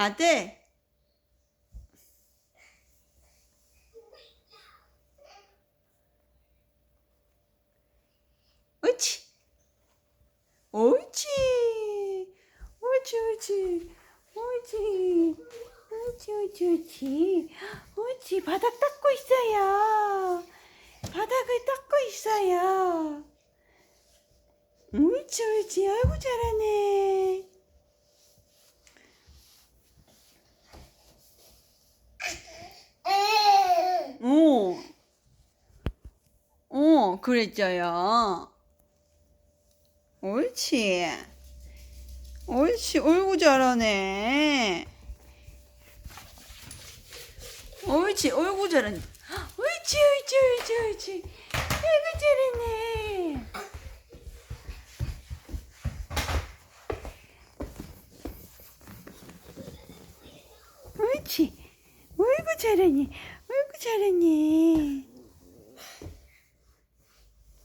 아들. 옳지. 옳지. 옳지, 옳지. 옳지. 옳지, 옳지, 옳지. 옳지. 바닥 닦고 있어요. 바닥을 닦고 있어요. 옳지, 옳지. 아이고, 잘하네. 어, 그랬죠요. 옳지. 옳지. 어이구, 잘하네. 옳지. 어이구, 잘하네. 옳지, 옳지, 옳지, 옳지. 아이고, 잘하네. 옳지. 어이구, 잘하네. 어이구, 잘하네.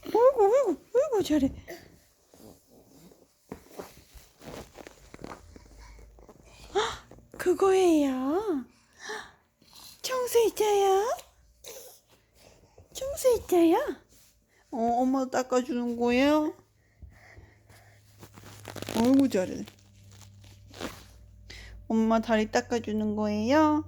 어이구, 어이구, 잘해. 헉, 그거예요. 청소했어요? 청소했어요? 어, 엄마 닦아주는 거예요? 어이구, 잘해. 엄마 다리 닦아주는 거예요?